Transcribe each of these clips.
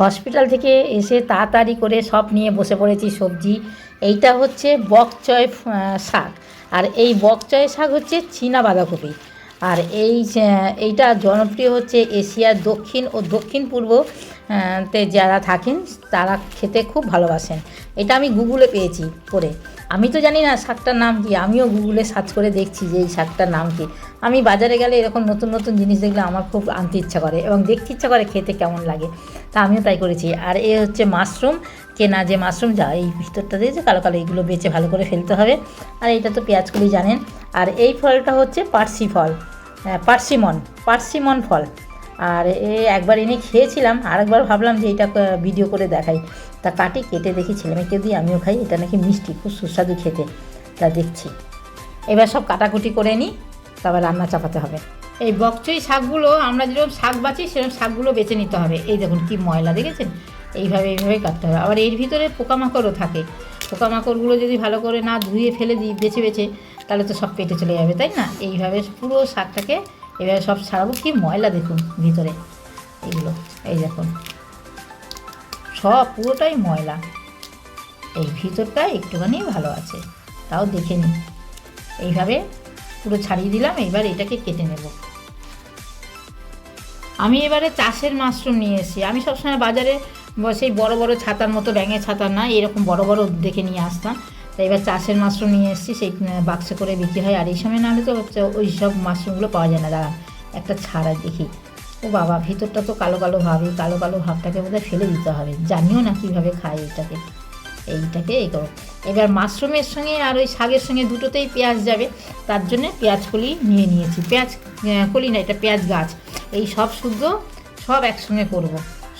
Hospital থেকে এসে তাড়াতাড়ি করে সব নিয়ে বসে পড়েছি সবজি। এইটা হচ্ছে বকচয় শাক। আর এই বকচয় শাক হচ্ছে চীনা বাঁধাকপি। আর এই এইটা জনপ্রিয় হচ্ছে এশিয়ার দক্ষিণ ও দক্ষিণ পূর্ব তে যারা থাকেন, তারা খেতে খুব ভালোবাসেন। এটা আমি গুগলে পেয়েছি করে। আমি তো জানি না শাকটার নাম কি আমিও গুগলে সার্চ করে দেখছি যে এই শাকটার নাম কি। আমি বাজারে গেলে এরকম নতুন নতুন জিনিস দেখলে আমার খুব আনতে ইচ্ছা করে এবং দেখতে ইচ্ছা করে খেতে কেমন লাগে তা আমিও তাই করেছি। আর এ হচ্ছে মাশরুম কেনা যে মাশরুম যা এই ভিতরটা দিয়েছে কালো কালো এইগুলো বেছে ভালো করে ফেলতে হবে। আর এটা তো পেঁয়াজগুলি জানেন। আর এই ফলটা হচ্ছে পার্সি ফল আহ, পার্সিমন পার্সিমন ফল। আর এ একবার এনে খেয়েছিলাম, আরেকবার ভাবলাম যে এটা ভিডিও করে দেখাই। তা কাটি কেটে দেখি ছেলে মেয়েকে দিয়ে আমিও খাই, এটা নাকি মিষ্টি, খুব সুস্বাদু খেতে। তা দেখছি। এবার সব কাটাকুটি করে নিই তারপর রান্না চাপাতে হবে। এই বকচই শাকগুলো আমরা যেরকম শাক বাঁচি, সেরকম শাকগুলো বেছে নিতে হবে। এই দেখুন কি ময়লা, দেখেছেন? এইভাবে এইভাবে কাটতে হবে। আবার এর ভিতরে পোকামাকড়ও থাকে। পোকামাকড়গুলো যদি ভালো করে না ধুয়ে ফেলে দিই, বেছে বেছে, তাহলে তো সব পেটে চলে যাবে, তাই না? এইভাবে পুরো শাকটাকে এভাবে সব ছাড়াবো কি? ময়লা দেখুন ভিতরে। এগুলো, এই দেখুন। সব পুরোটাই ময়লা। এই ভিতরটা একটুখানি ভালো আছে, তাও দেখে নিই এইভাবে পুরো ছাড়িয়ে দিলাম, এবার এটাকে কেটে নেব। আমি এবারে চাষের মাশরুম নিয়ে এসেছি। আমি সবসময় বাজারে সেই বড় বড় ছাতার মতো ব্যাঙের ছাতা না, এরকম বড় বড় দেখে নিয়ে আসতাম। তাই এবার চাষের মাশরুম নিয়ে এসেছি, সেই বাক্সে করে বিক্রি হয়। আর এই সময় নাহলে তো হচ্ছে ওই সব মাশরুমগুলো পাওয়া যায় না। দাঁড়ান একটা ছাড়া দেখি। ও বাবা, ভিতরটা তো কালো কালো ভাব, এই কালো কালো ভাবটাকে বোধহয় ফেলে দিতে হবে। জানিও না কীভাবে খায় এটাকে এইটাকে এই করো। এবার মাশরুমের সঙ্গে আর ওই শাকের সঙ্গে দুটোতেই পেঁয়াজ যাবে। তার জন্য পেঁয়াজ কলি নিয়ে নিয়েছি। পেঁয়াজ কলি না, এটা পেঁয়াজ গাছ। এই সব শুদ্ধ সব একসঙ্গে করব।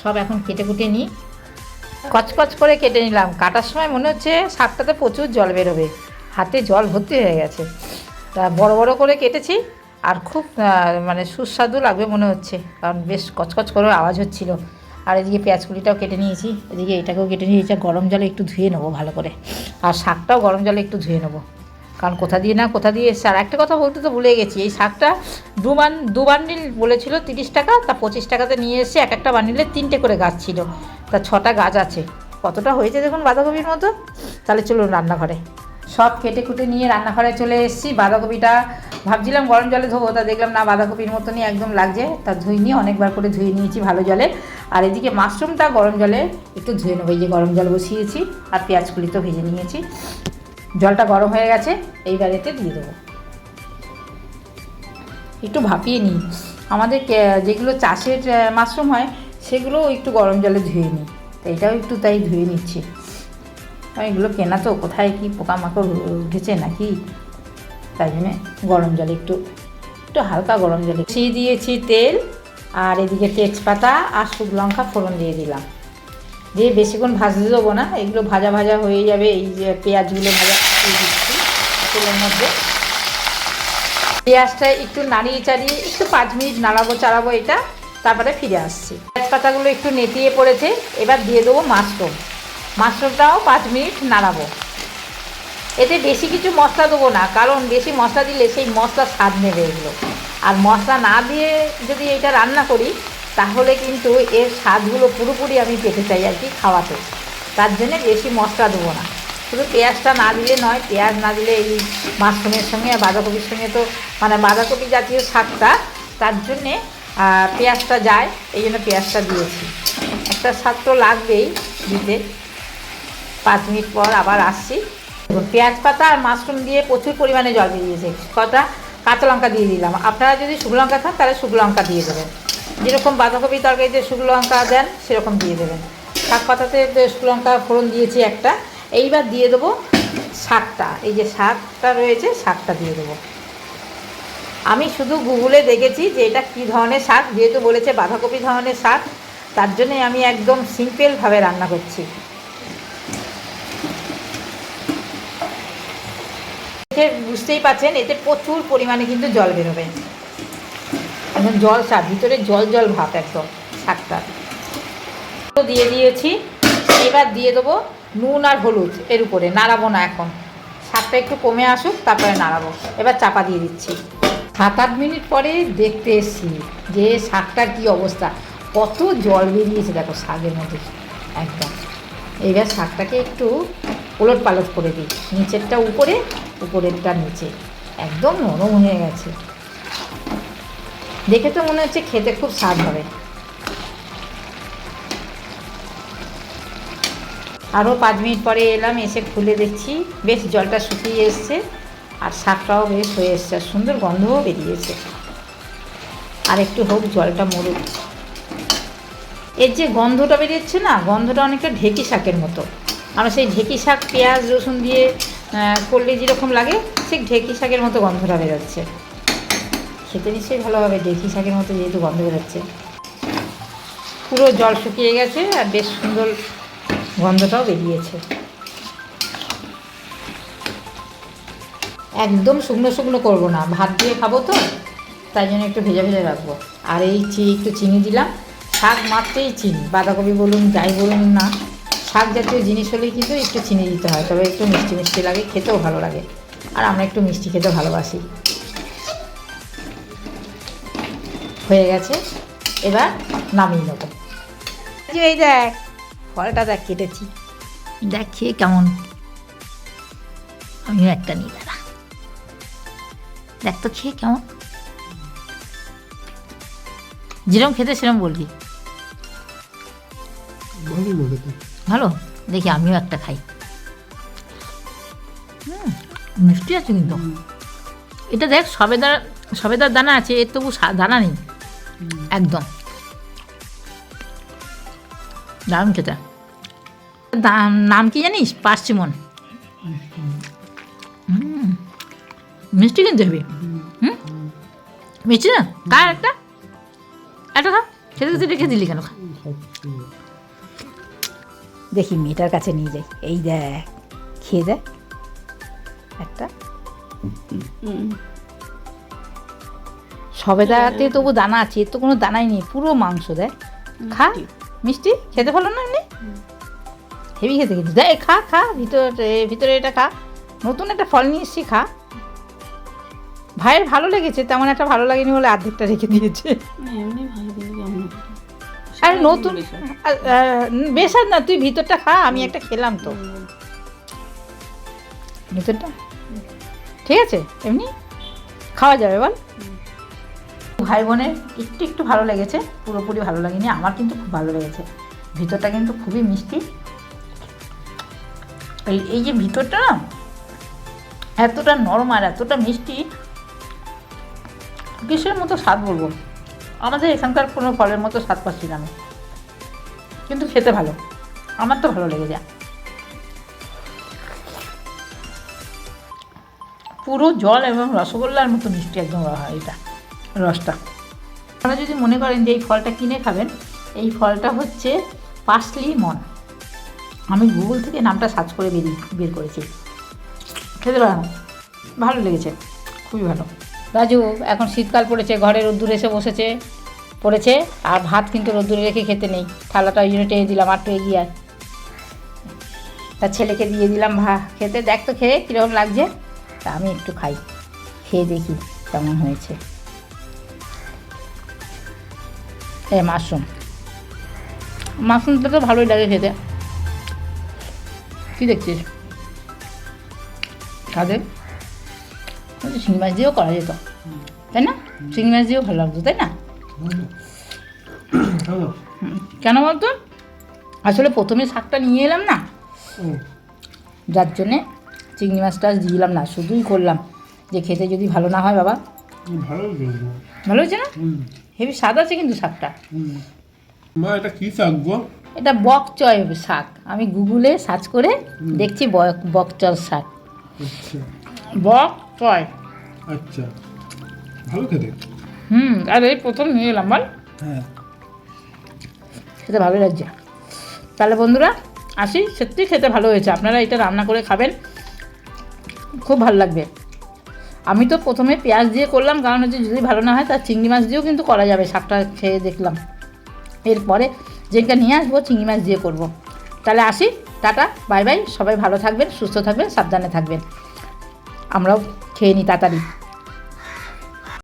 সব এখন কেটে কুটে নিই। কচকচ করে কেটে নিলাম। কাটার সময় মনে হচ্ছে শাকটাতে প্রচুর জল বেরোবে। হাতে জল ভর্তি হয়ে গেছে। তা বড় বড় করে কেটেছি আর খুব মানে সুস্বাদু লাগবে মনে হচ্ছে। কারণ বেশ কচকচ করে আওয়াজ হচ্ছিল। আর এদিকে পেঁয়াজ কুলিটাও কেটে নিয়েছি। এদিকে এটাকেও কেটে নিয়েছি গরম জলে একটু ধুয়ে নেব ভালো করে। আর শাকটাও গরম জলে একটু ধুয়ে নেব। কারণ কোথা দিয়ে না কোথা দিয়ে এসছে? আর একটা কথা বলতে তো ভুলে গেছি। এই শাকটা দু বান দু বান্ডিল বলেছিল তিরিশ টাকা, তা পঁচিশ টাকাতে নিয়ে এসে এক একটা বান্ডিলে তিনটে করে গাছ ছিল। তা ছটা গাছ আছে। কতটা হয়েছে দেখুন বাঁধাকপির মতো? তাহলে চলুন রান্নাঘরে। সব কেটে কুটে নিয়ে রান্নাঘরে চলে এসেছি। বাঁধাকপিটা ভাবছিলাম গরম জলে ধোবো, তা দেখলাম না, বাঁধাকপির মতনই একদম লাগছে। তা ধুই নিয়ে অনেকবার করে ধুয়ে নিয়েছি ভালো জলে। আর এদিকে মাশরুমটা গরম জলে একটু ধুয়ে নেব। এই যে গরম জল বসিয়েছি আর পেঁয়াজগুলি তো ভেজে নিয়েছি। জলটা গরম হয়ে গেছে এইবার এতে দিয়ে দেবো। একটু ভাপিয়ে নিই। আমাদের যেগুলো চাষের মাশরুম হয় সেগুলো একটু গরম জলে ধুয়ে নিই। তো এটাও একটু তাই ধুয়ে নিচ্ছি। আর এগুলো কেনা তো, কোথায় কি পোকামাকড় উঠেছে নাকি? তাই জন্যে গরম জলে একটু একটু হালকা গরম জলে। ছিঁড়ে দিয়েছি তেল, আর এদিকে তেজপাতা আর শুকনো লঙ্কা ফোড়ন দিয়ে দিলাম। দিয়ে বেশিক্ষণ ভাজতে দেবো না, এগুলো ভাজা ভাজা হয়ে যাবে, এই যে পেঁয়াজগুলো ভাজা দিচ্ছি তেলের মধ্যে। পেঁয়াজটা একটু নাড়িয়ে চাড়িয়ে, একটু পাঁচ মিনিট নাড়াবো, চাড়াবো এটা, তারপরে ফিরে আসছি। তেজপাতাগুলো একটু নেতিয়ে পড়েছে, এবার দিয়ে দেবো মাশরুম। মাশরুমটাও পাঁচ মিনিট নাড়াবো। এতে বেশি কিছু মশলা দেবো না, কারণ বেশি মশলা দিলে সেই মশলা স্বাদ নেবে এগুলো। আর মশলা না দিয়ে যদি এটা রান্না করি, তাহলে কিন্তু এর স্বাদগুলো পুরোপুরি আমি পেতে চাই আর কি খাওয়াতে। তার জন্যে বেশি মশলা দেবো না। শুধু পেঁয়াজটা না দিলে নয়, পেঁয়াজ না দিলে এই মাশরুমের সঙ্গে বাঁধাকপির সঙ্গে তো মানে বাঁধাকপি জাতীয় শাকটা, তার জন্যে পেঁয়াজটা যায়, এই জন্য পেঁয়াজটা দিয়েছি। একটা স্বাদ তো লাগবেই দিতে। পাঁচ মিনিট পর আবার আসছি। পেঁয়াজ পাতা আর মাশরুম দিয়ে প্রচুর পরিমাণে জল বেরিয়েছে কটা? কাঁচা লঙ্কা দিয়ে দিলাম। আপনারা যদি শুকনো লঙ্কা খান, তাহলে শুকনো লঙ্কা দিয়ে দেবেন। যেরকম বাঁধাকপি তরকারিতে শুকনো লঙ্কা দেন, সেরকম দিয়ে দেবেন। শাক পাতাতে শুকনো লঙ্কা ফোড়ন দিয়েছি একটা, এইবার দিয়ে দেবো শাকটা। এই যে শাকটা রয়েছে, শাকটা দিয়ে দেবো। আমি শুধু গুগলে দেখেছি যে এটা কী ধরনের শাক, যেহেতু বলেছে বাঁধাকপি ধরনের শাক, তার জন্যে আমি একদম সিম্পলভাবে রান্না করছি। বুঝতেই পাচ্ছেন, এতে প্রচুর পরিমাণে কিন্তু জল বেরোবে। একদম জল শাক, ভিতরে জল জল ভাত একদম শাকটা। দিয়ে দিয়েছি, এবার দিয়ে দেবো নুন আর হলুদ এর উপরে, নাড়াবো না এখন। শাকটা একটু কমে আসুক, তারপরে নাড়াবো। এবার চাপা দিয়ে দিচ্ছি। সাত আট মিনিট পরে দেখতে এসছি যে শাকটার কী অবস্থা। কত জল বেরিয়েছে, দেখো শাকের মধ্যে। একদম। এইবার শাকটাকে একটু ওলট পালট করে দিই। নিচেরটা উপরে, উপরেরটা নিচে। একদম নরম হয়ে গেছে। দেখে তো মনে হচ্ছে খেতে খুব স্বাদ হবে। আরও পাঁচ মিনিট পরে এলাম, এসে খুলে দেখছি। বেশ জলটা শুকিয়ে এসছে। আর শাকটাও বেশ হয়ে এসছে, আর সুন্দর গন্ধও বেরিয়েছে। আর একটু হোক, জলটা মরুক। এর যে গন্ধটা বেরিয়েছে না, গন্ধটা অনেকটা ঢেকি শাকের মতো। আমরা সেই ঢেকি শাক, পেঁয়াজ, রসুন দিয়ে করলে যেরকম লাগে, ঠিক ঢেকি শাকের মতো গন্ধটা বেরোচ্ছে। খেতে নিশ্চয়ই ভালো হবে, ঢেকি শাকের মতো যেহেতু গন্ধ বেরোচ্ছে। পুরো জল শুকিয়ে গেছে, আর বেশ সুন্দর গন্ধটাও বেরিয়েছে। একদম শুকনো শুকনো করব না। ভাত দিয়ে খাব তো তাই জন্য একটু ভেজা ভেজা রাখব। আর এই চি একটু চিনি দিলাম। শাক মাত্রেই চিনি। বাঁধাকপি বলুন যাই বলুন না শাক জাতীয় জিনিস হলেই কিন্তু একটু চিনি দিতে হয়। তবে একটু মিষ্টি মিষ্টি লাগে খেতেও ভালো লাগে। আর আমরা একটু মিষ্টি খেতে ভালোবাসি। হয়ে গেছে। এবার নামিয়ে নেব। এই দেখ ফলটা দেখ কেটেছি। দেখ খেয়ে কেমন। আমিও একটা নিই দাঁড়া দেখ তো খেয়ে কেমন? যেরকম খেতে সেরকম বলবি। ভালো দেখি আমিও একটা খাই। হুম, মিষ্টি আছে কিন্তু। এটা দেখ সবেদার সবেদার দানা আছে এর তবু দানা নেই। একদম। দারুণ খেতে। নাম কি জানিস? পার্সিমন। মিষ্টি কিনতে হবে হুম? মিষ্টি না? কার একটা। একটা খা। খেতে খেতে রেখে দিলি কেন? খা। দেখি মেয়েটার কাছে নিয়ে যাই। এই দেখ, খেয়ে দেখ। একটা। সবেদাতে তবু দানা আছে, এর তো কোনো দানাই নেই, পুরো মাংস দেয় খা। মিষ্টি? খেতে ভালো না এমনি? হেভি খেতে কিন্তু। দেয় খা খা, ভিতরে ভিতরে এটা খা। নতুন একটা ফল নিয়ে এসছি, খা। ভাইয়ের ভালো লেগেছে তেমন একটা ভালো লাগেনি বলে অর্ধেকটা রেখে দিয়েছে। আর নতুন আর, বেশ আর না তুই ভিতরটা খা আমি একটা খেলাম তো। ভিতরটা? ঠিক আছে এমনি খাওয়া যাবে বল। ভাই বোনের একটু একটু ভালো লেগেছে পুরোপুরি ভালো লাগেনি আমার কিন্তু খুব ভালো লেগেছে। ভিতরটা কিন্তু খুবই মিষ্টি। এই এই যে ভিতরটা না এতটা নরম আর এতটা মিষ্টি কিসের মতো স্বাদ বলব? আমাদের এখানকার কোনো ফলের মতো স্বাদ পাচ্ছি না আমি। কিন্তু খেতে ভালো। আমার তো ভালো লেগে যায়। পুরো জল এবং রসগোল্লার মতো মিষ্টি একদম হয় এটা, রসটা। আপনারা যদি মনে করেন যে এই ফলটা কিনে খাবেন, এই ফলটা হচ্ছে পার্সলি মন। আমি গুগল থেকে নামটা সার্চ করে বেরিয়ে বের করেছি। খেতে ভালো ভালো লেগেছে। খুবই ভালো। রাজু, এখন শীতকাল পড়েছে, ঘরে রোদ্দুর এসে বসেছে, পড়েছে, আর ভাত কিন্তু রোদ্দুরে রেখে খেতে নেই। থালাটা ওই জন্য টেনে দিলাম, আর একটু এগিয়ে তার ছেলেকে দিয়ে দিলাম ভা খেতে। দেখ তো খেয়ে কীরকম লাগছে। তা আমি একটু খাই। খেয়ে দেখি কেমন হয়েছে। এ, মাশরুম। মাশরুমটা তো ভালোই লাগে খেতে। কী দেখছিস? ওই শিঙি মাছ দিয়েও করা যেত। তাই না? চিংড়ি মাছ দিয়েও ভালো লাগতো তাই না? কেন বলতো? আসলে প্রথমে শাকটা নিয়ে এলাম না। যার জন্যে চিংড়ি মাছটা দিলাম না শুধুই করলাম যে খেতে যদি ভালো না হয় বাবা। ভালো হয়েছে না? হেভি স্বাদ আছে কিন্তু শাকটা। মা এটা কি শাক গো? এটা বকচয় শাক। আমি গুগলে সার্চ করে দেখছি বক- বকচয় শাক। আচ্ছা। বক চয়। আচ্ছা। ভালো খেতে। হুম আর এই প্রথম নিয়ে এলাম বল। হ্যাঁ। খেতে ভালো লাগছে। তাহলে বন্ধুরা আসি সত্যি খেতে ভালো হয়েছে। আপনারা এটা রান্না করে খাবেন খুব ভালো লাগবে। আমি তো প্রথমে পেঁয়াজ দিয়ে করলাম কারণ হচ্ছে যদি ভালো না হয় তার চিংড়ি মাছ দিয়েও কিন্তু করা যাবে শাকটা খেয়ে দেখলাম। এরপরে যেটা নিয়ে আসব চিংড়ি মাছ দিয়ে করব। তাহলে আসি টাটা বাই বাই সবাই ভালো থাকবেন সুস্থ থাকবেন সাবধানে থাকবেন। আমরাও খেয়ে নিই তাড়াতাড়ি।